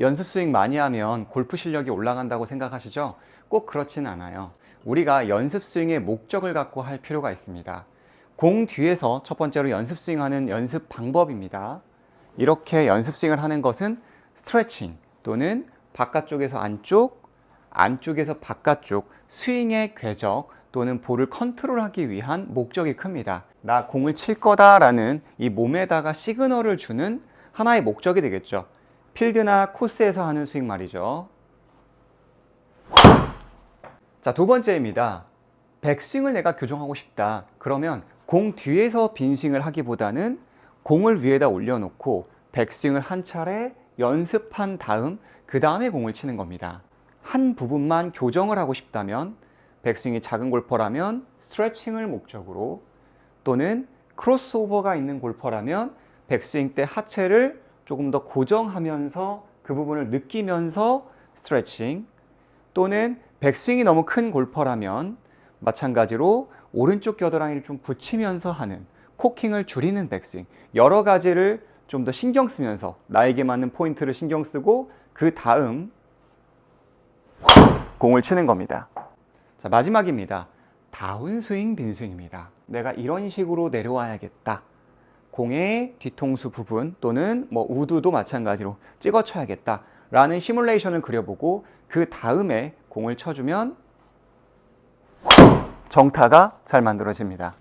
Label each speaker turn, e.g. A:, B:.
A: 연습 스윙 많이 하면 골프 실력이 올라간다고 생각하시죠? 꼭 그렇지는 않아요. 우리가 연습 스윙의 목적을 갖고 할 필요가 있습니다. 공 뒤에서 첫 번째로 연습 스윙하는 연습 방법입니다. 이렇게 연습 스윙을 하는 것은 스트레칭 또는 바깥쪽에서 안쪽, 안쪽에서 바깥쪽 스윙의 궤적 또는 볼을 컨트롤하기 위한 목적이 큽니다. 나 공을 칠 거다라는 이 몸에다가 시그널을 주는 하나의 목적이 되겠죠. 필드나 코스에서 하는 스윙 말이죠. 자, 두 번째입니다. 백스윙을 내가 교정하고 싶다. 그러면 공 뒤에서 빈 스윙을 하기보다는 공을 위에다 올려놓고 백스윙을 한 차례 연습한 다음 그 다음에 공을 치는 겁니다. 한 부분만 교정을 하고 싶다면 백스윙이 작은 골퍼라면 스트레칭을 목적으로 또는 크로스오버가 있는 골퍼라면 백스윙 때 하체를 조금 더 고정하면서 그 부분을 느끼면서 스트레칭 또는 백스윙이 너무 큰 골퍼라면 마찬가지로 오른쪽 겨드랑이를 좀 붙이면서 하는 코킹을 줄이는 백스윙 여러 가지를 좀 더 신경 쓰면서 나에게 맞는 포인트를 신경 쓰고 그 다음 공을 치는 겁니다. 자, 마지막입니다. 다운스윙, 빈스윙입니다. 내가 이런 식으로 내려와야겠다. 공의 뒤통수 부분 또는 뭐 우드도 마찬가지로 찍어 쳐야겠다. 라는 시뮬레이션을 그려보고 그 다음에 공을 쳐주면 정타가 잘 만들어집니다.